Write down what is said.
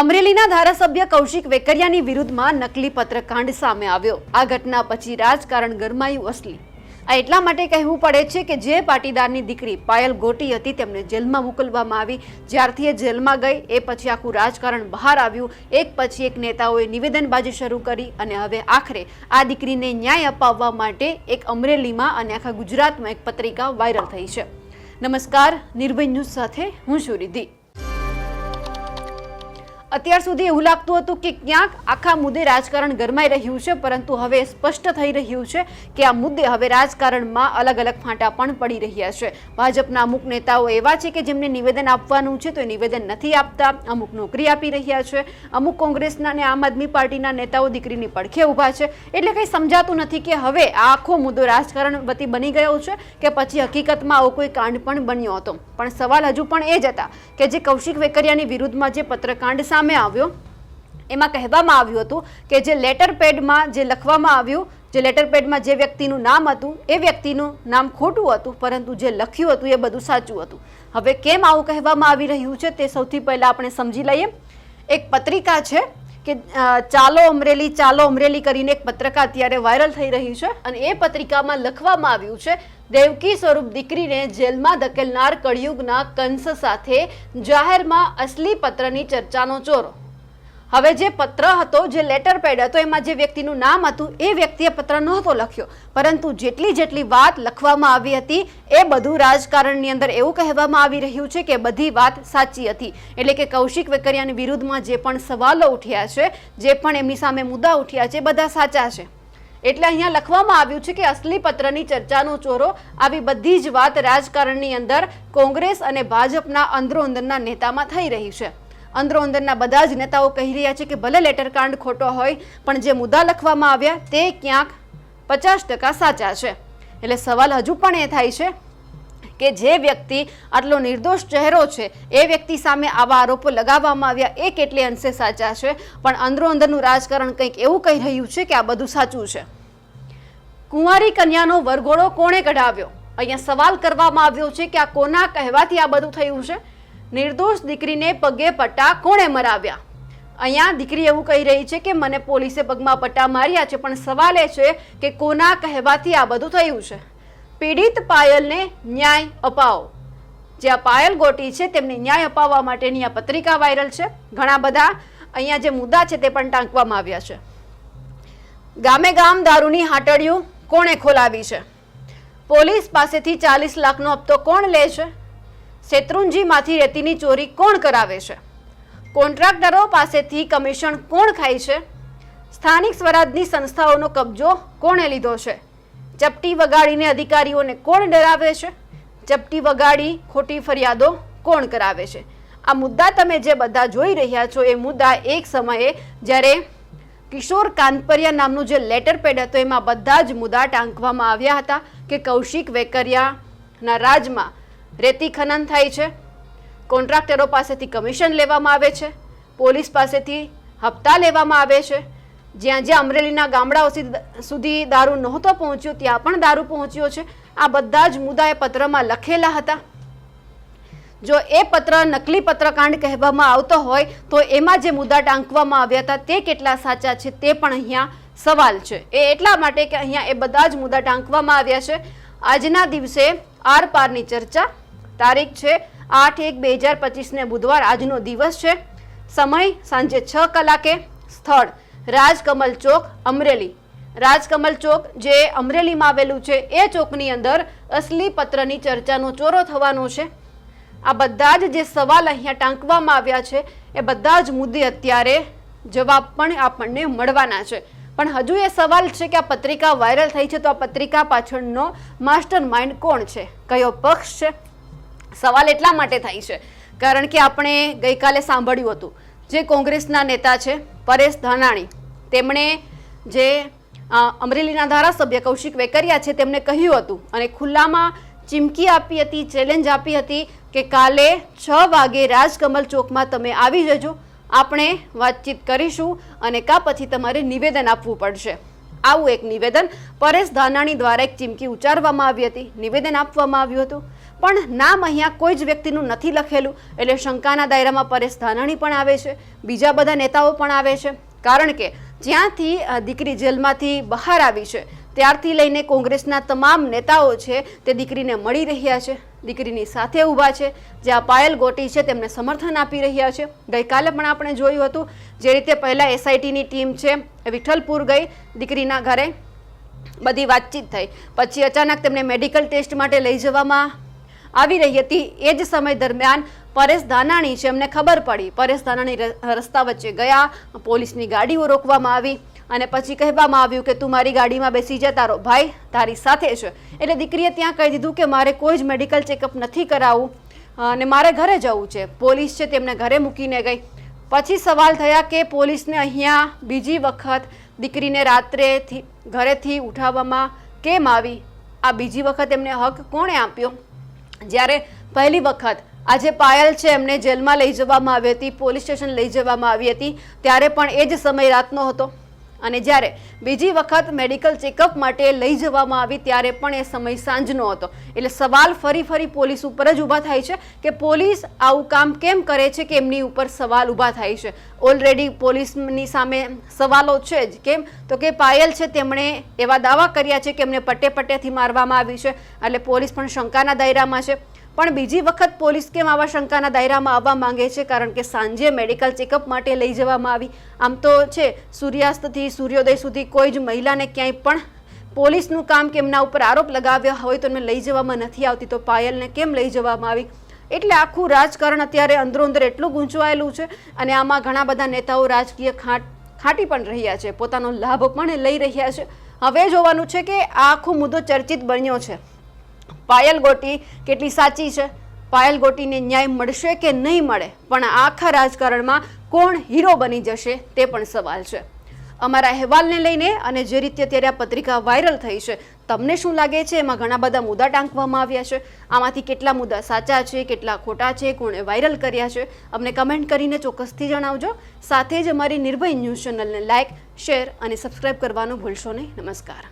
અમરેલીના ધારાસભ્ય કૌશિક વેકરિયાની વિરુદ્ધમાં નકલી પત્રકાંડ સામે આવ્યો. આ ઘટના પછી રાજકારણ ગરમાયું અસલી. આ એટલા માટે કહેવું પડે છે કે જે પાટીદારની દીકરી પાયલ ગોટી હતી તેમને જેલમાં મોકલવામાં આવી. જ્યારથી એ જેલમાં ગઈ, એ પછી આખું રાજકારણ બહાર આવ્યું. એક પછી એક નેતાઓએ નિવેદનબાજી શરૂ કરી અને હવે આખરે આ દીકરીને ન્યાય અપાવવા માટે એક અમરેલીમાં અને આખા ગુજરાતમાં એક પત્રિકા વાયરલ થઈ છે. નમસ્કાર, નિર્ભય ન્યૂઝ સાથે હું છું રિદ્ધિ. અત્યાર સુધી એવું લાગતું હતું કે ક્યાંક આખા મુદ્દે રાજકારણ ગરમાઈ રહ્યું છે, પરંતુ હવે સ્પષ્ટ થઈ રહ્યું છે કે આ મુદ્દે હવે રાજકારણમાં અલગ અલગ ફાંટા પણ પડી રહ્યા છે. ભાજપના અમુક નેતાઓ એવા છે કે જેમને નિવેદન આપવાનું છે, તો એ નિવેદન નથી આપતા, અમુક નોકરી આપી રહ્યા છે. અમુક કોંગ્રેસના અને આમ આદમી પાર્ટીના નેતાઓ દીકરીની પડખે ઊભા છે. એટલે કંઈ સમજાતું નથી કે હવે આ આખો મુદ્દો રાજકારણ વતી બની ગયો છે કે પછી હકીકતમાં આવો કોઈ કાંડ પણ બન્યો હતો. પણ સવાલ હજુ પણ એ જ હતા કે જે કૌશિક વેકરિયાની વિરુદ્ધમાં જે પત્રકાંડ સામે આવ્યો. એમાં કહેવામાં આવ્યું હતું કે જે લેટર પેડમાં જે લખવામાં આવ્યું, જે લેટર પેડમાં જે વ્યક્તિનું નામ હતું, એ વ્યક્તિનું નામ ખોટું હતું, પરંતુ જે લખ્યું હતું એ બધું સાચું હતું. હવે કેમ આવું કહેવામાં આવી રહ્યું છે તે સૌથી પહેલાં આપણે સમજી લઈએ. એક પત્રિકા છે કે ચાલો અમરેલી ચાલો અમરેલી કરીને એક પત્રિકા અત્યારે વાયરલ થઈ રહી છે અને એ પત્રિકામાં લખવામાં આવ્યું છે દેવકી સ્વરૂપ દીકરીને જેલમાં ધકેલનાર કળિયુગના કંસ સાથે જાહેરમાં અસલી પત્રની ચર્ચાનો ચોરો. હવે જે પત્ર હતો, જે લેટર પેડ હતો, એમાં જે વ્યક્તિનું નામ હતું, એ વ્યક્તિએ પત્ર નહોતો લખ્યો. પરંતુ જેટલી જેટલી વાત લખવામાં આવી હતી, એ બધું રાજકારણની અંદર એવું કહેવામાં આવી રહ્યું છે કે બધી વાત સાચી હતી. એટલે કે કૌશિક વેકરિયાની વિરુદ્ધમાં જે પણ સવાલો ઉઠ્યા છે, જે પણ એમની સામે મુદ્દા ઉઠ્યા છે બધા સાચા છે. એટલે અહીંયા લખવામાં આવ્યું છે કે અસલી પત્રની ચર્ચાનો ચોરો આવી બધી જ વાત રાજકારણની અંદર કોંગ્રેસ અને ભાજપના અંદરોઅંદરના નેતામાં થઈ રહી છે. અંદરોઅંદરના બધા જ નેતાઓ કહી રહ્યા છે કે ભલે લેટરકાંડ ખોટો હોય, પણ જે મુદ્દા લખવામાં આવ્યા તે ક્યાંક પચાસ ટકા સાચા છે. એટલે સવાલ હજુ પણ એ થાય છે કે જે વ્યક્તિ આટલો નિર્દોષ ચહેરો છે, એ વ્યક્તિ સામે આવા આરોપો લગાવવામાં આવ્યા, એ કેટલે અંશે સાચા છે? પણ અંદરો અંદરનું રાજકારણ કંઈક એવું કહી રહ્યું છે કે આ બધું સાચું છે. કુંવારી કન્યાનો વરઘોડો કોણે કઢાવ્યો? અહીંયા સવાલ કરવામાં આવ્યો છે કે આ કોના કહેવાથી આ બધું થયું છે? નિર્દોષ દીકરીને પગે પટ્ટા કોણે મરાવ્યા? અહીંયા દીકરી એવું કહી રહી છે કે મને પોલીસે પગમાં પટ્ટા માર્યા છે, પણ સવાલ એ છે કે કોના કહેવાથી આ બધું થયું છે? પીડિત પાયલને ન્યાય અપાવો. જે આ પાયલ ગોટી છે, તેમને ન્યાય અપાવવા માટેની આ પત્રિકા વાયરલ છે. ઘણા બધા અહીંયા જે મુદ્દા છે, તે પણ ટાંકવામાં આવ્યા છે. ગામે ગામ દારૂની હાટડિયું કોણે ખોલાવી છે? પોલીસ પાસેથી ચાલીસ લાખનો હપ્તો કોણ લે છે? શેત્રુંજીમાંથી રેતીની ચોરી કોણ કરાવે છે? કોન્ટ્રાક્ટરો પાસેથી કમિશન કોણ ખાય છે? સ્થાનિક સ્વરાજની સંસ્થાઓનો કબજો કોણે લીધો છે? ચપટી વગાડીને અધિકારીઓને કોણ ડરાવે છે? ચપટી વગાડી ખોટી ફરિયાદો કોણ કરાવે છે? આ મુદ્દા તમે જે બધા જોઈ રહ્યા છો, એ મુદ્દા એક સમયે જ્યારે કિશોર કાનપરિયા નામનું જે લેટર પેડ હતો, એમાં બધા જ મુદ્દા ટાંકવામાં આવ્યા હતા કે કૌશિક વેકરિયાના રાજમાં રેતી ખનન થાય છે, કોન્ટ્રાક્ટરો પાસેથી કમિશન લેવામાં આવે છે, પોલીસ પાસેથી હપ્તા લેવામાં આવે છે જ્યાં જ્યાં અમરેલીના ગામડાઓ સુધી- દારૂ નહોતો પહોંચ્યો, ત્યાં પણ દારૂ પહોંચ્યો છે. આ બધા જ મુદ્દા એ પત્રમાં લખેલા હતા. જો એ પત્ર નકલી પત્રકાંડ કહેવામાં આવતો હોય, તો એમાં જે મુદ્દા ટાંકવામાં આવ્યા હતા, તે કેટલા સાચા છે તે પણ અહીંયા સવાલ છે. એ એટલા માટે કે અહીંયા એ બધા જ મુદ્દા ટાંકવામાં આવ્યા છે. આજના દિવસે આર પારની ચર્ચા. તારીખ છે આઠ એક બે હજાર પચીસને બુધવાર. આજનો દિવસ છે. સમય સાંજે છ કલાકે સ્થળ. રાજકમલ ચોક, અમરેલી. રાજકમલ ચોક જે અમરેલીમાં આવેલું છે, એ ચોકની અંદર અસલી પત્રની ચર્ચાનો ચોરો થવાનો છે. આ બધા જ જે સવાલ અહીંયા ટાંકવામાં આવ્યા છે, એ બધા જ મુદ્દે અત્યારે જવાબ પણ આપણને મળવાના છે. પણ હજુ એ સવાલ છે કે આ પત્રિકા વાયરલ થઈ છે, તો આ પત્રિકા પાછળનો માસ્ટર માઇન્ડ કોણ છે? કયો પક્ષ છે? સવાલ એટલા માટે થાય છે, કારણ કે આપણે ગઈકાલે સાંભળ્યું હતું જે કોંગ્રેસના નેતા છે, પરેશ ધાનાણી, તેમણે જે અમરેલીના ધારાસભ્ય કૌશિક વેકરિયા છે, તેમને કહ્યું હતું અને ખુલ્લામાં ચીમકી આપી હતી, ચેલેન્જ આપી હતી કે કાલે છ વાગે રાજકમલ ચોકમાં તમે આવી જજો, આપણે વાતચીત કરીશું અને કા પછી તમારે નિવેદન આપવું પડશે. આવું એક નિવેદન પરેશ ધાનાણી દ્વારા એક ચીમકી ઉચ્ચારવામાં આવી હતી. નિવેદન આપવામાં આવ્યું હતું. પણ નામ અહીંયા કોઈ જ વ્યક્તિનું નથી લખેલું. એટલે શંકાના દાયરામાં પરેશ ધાનાણી પણ આવે છે. બીજા બધા નેતાઓ પણ આવે છે. કારણ કે જ્યાંથી દીકરી જેલમાંથી બહાર આવી છે, ત્યારથી લઈને કોંગ્રેસના તમામ નેતાઓ છે તે દીકરીને મળી રહ્યા છે. દીકરીની સાથે ઊભા છે. જે આ પાયલ ગોટી છે તેમને સમર્થન આપી રહ્યા છે. ગઈકાલે પણ આપણે જોયું હતું, જે રીતે પહેલાં એસઆઈટીની ટીમ છે, વિઠ્ઠલપુર ગઈ, દીકરીના ઘરે બધી વાતચીત થઈ. પછી અચાનક તેમને મેડિકલ ટેસ્ટ માટે લઈ જવામાં આવી રહી હતી. એ જ સમય દરમિયાન પરેશ ધાનાણી છે એમને ખબર પડી, પરેશ ધાનાણી રસ્તા વચ્ચે ગયા. પોલીસની ગાડીઓ રોકવામાં આવી અને પછી કહેવામાં આવ્યું કે, તું મારી ગાડીમાં બેસી જા, તારો ભાઈ તારી સાથે છે. એટલે દીકરીએ ત્યાં કહી દીધું કે, મારે કોઈ જ મેડિકલ ચેકઅપ નથી કરાવવું અને મારે ઘરે જવું છે. પોલીસ છે તેમને ઘરે મૂકીને ગઈ. પછી સવાલ થયા કે, પોલીસને અહીંયા બીજી વખત દીકરીને રાત્રેથી ઘરેથી ઉઠાવવામાં કેમ આવી? આ બીજી વખત એમને હક કોણે આપ્યો? જ્યારે પહેલી વખત આજે પાયલ છે, એમને જેલમાં લઈ જવામાં આવી હતી, પોલીસ સ્ટેશન લઈ જવામાં આવી હતી, ત્યારે પણ એ જ સમય રાતનો હતો. અને જ્યારે બીજી વખત મેડિકલ ચેકઅપ માટે લઈ જવામાં આવી, ત્યારે પણ એ સમય સાંજનો હતો. એટલે સવાલ ફરી ફરી પોલીસ ઉપર જ ઊભા થાય છે કે પોલીસ આવું કામ કેમ કરે છે કે એમની ઉપર સવાલ ઊભા થાય છે. ઓલરેડી પોલીસની સામે સવાલો છે જ. કેમ? તો કે પાયલ છે તેમણે એવા દાવા કર્યા છે કે એમને પટ્ટે પટ્ટેથી મારવામાં આવી છે. એટલે પોલીસ પણ શંકાના દાયરામાં છે. પણ બીજી વખત પોલીસ કેમ આવા શંકાના દાયરામાં આવવા માંગે છે? કારણ કે સાંજે મેડિકલ ચેકઅપ માટે લઈ જવામાં આવી. આમ તો છે, સૂર્યાસ્તથી સૂર્યોદય સુધી કોઈ જ મહિલાને ક્યાંય પણ પોલીસનું કામ કે એમના ઉપર આરોપ લગાવ્યા હોય તો એમને લઈ જવામાં નથી આવતી. તો પાયલને કેમ લઈ જવામાં આવી? એટલે આખું રાજકારણ અત્યારે અંદરો અંદર એટલું ગૂંચવાયેલું છે અને આમાં ઘણા બધા નેતાઓ રાજકીય ખાટ, ખાટી પણ રહ્યા છે. પોતાનો લાભ પણ લઈ રહ્યા છે. હવે જોવાનું છે કે આ આખો મુદ્દો ચર્ચિત બન્યો છે. પાયલ ગોટી કેટલી સાચી છે? પાયલ ગોટીને ન્યાય મળશે કે નહીં મળે? પણ આખા રાજકારણમાં કોણ હીરો બની જશે તે પણ સવાલ છે. અમારા અહેવાલને લઈને અને જે રીતે અત્યારે આ પત્રિકા વાયરલ થઈ છે, તમને શું લાગે છે? એમાં ઘણા બધા મુદ્દા ટાંકવામાં આવ્યા છે. આમાંથી કેટલા મુદ્દા સાચા છે, કેટલા ખોટા છે, કોણે વાયરલ કર્યા છે? અમને કમેન્ટ કરીને ચોક્કસથી જણાવજો. સાથે જ અમારી નિર્ભય ન્યૂઝ ચેનલને લાઇક શેર અને સબસ્ક્રાઇબ કરવાનું ભૂલશો નહીં. નમસ્કાર.